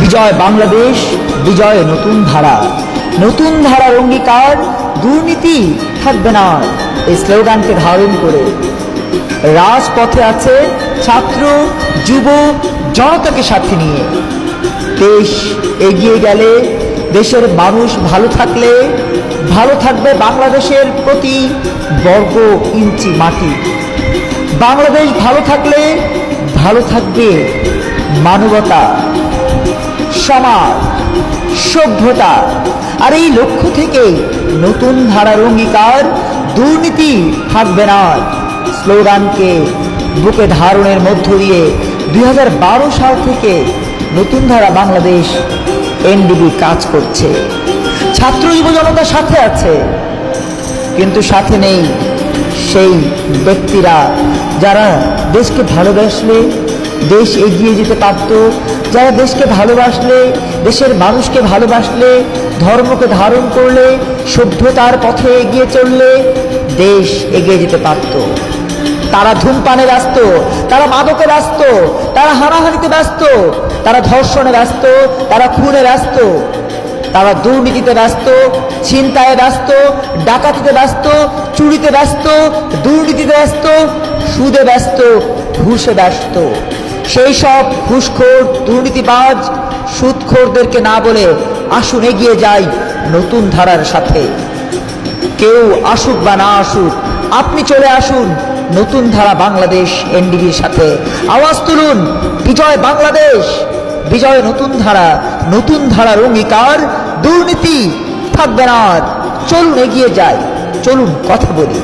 বিজয় বাংলাদেশ, বিজয় নতুন ধারা। নতুন ধারার অঙ্গীকার, দুর্নীতি থাকবে না, এই স্লোগানকে ধারণ করে। রাজপথে আছে ছাত্র, যুব, জনতাকে সাথে নিয়ে। দেশ এগিয়ে গেলে দেশের মানুষ ভালো থাকলে, ভালো থাকবে বাংলাদেশের প্রতি বর্গ ইঞ্চি মাটি। বাংলাদেশ ভালো থাকলে, ভালো থাকবে মানবতা। সমাজ, সভ্যতা, আর এই লক্ষ্য থেকে নতুন ধারার অঙ্গীকার দুর্নীতি থাকবে না। স্লোগানকে বুকে ধারণের মধ্য দিয়ে দুই হাজার বারো সাল থেকে নতুন ধারা বাংলাদেশ এনডিবি কাজ করছে। ছাত্র যুব জনতার সাথে আছে, কিন্তু সাথে নেই সেই ব্যক্তিরা যারা দেশকে ভালোবাসলে, দেশ এগিয়ে যেতে পারত যারা দেশকে ভালোবাসলে, দেশের মানুষকে ভালোবাসলে, ধর্মকে ধারণ করলে সভ্যতার পথে এগিয়ে চললে দেশ এগিয়ে যেতে পারত। তারা ধূমপানে ব্যস্ত, তারা মাদকে ব্যস্ত, তারা হানাহানিতে ব্যস্ত, তারা ধর্ষণে ব্যস্ত, তারা খুনে ব্যস্ত, তারা দুর্নীতিতে ব্যস্ত ছিনতায় ব্যস্ত, ডাকাতিতে ব্যস্ত, চুরিতে ব্যস্ত, দুর্নীতিতে ব্যস্ত, সুদে ব্যস্ত, ঘুষে ব্যস্ত। সেই সব ঘুষখোর, দুর্নীতিবাজ, সুদখোরদেরকে না বলে আসুন এগিয়ে যাই নতুন ধারার সাথে। কেউ আসুক বা না আসুক, আপনি চলে আসুন নতুন ধারা বাংলাদেশ এনডিবির সাথে। আওয়াজ তুলুন, বিজয় বাংলাদেশ! বিজয় নতুন ধারা, নতুন ধারার অঙ্গীকার, দুর্নীতি থাকবে না চলুন এগিয়ে যাই, চলুন কথা বলি।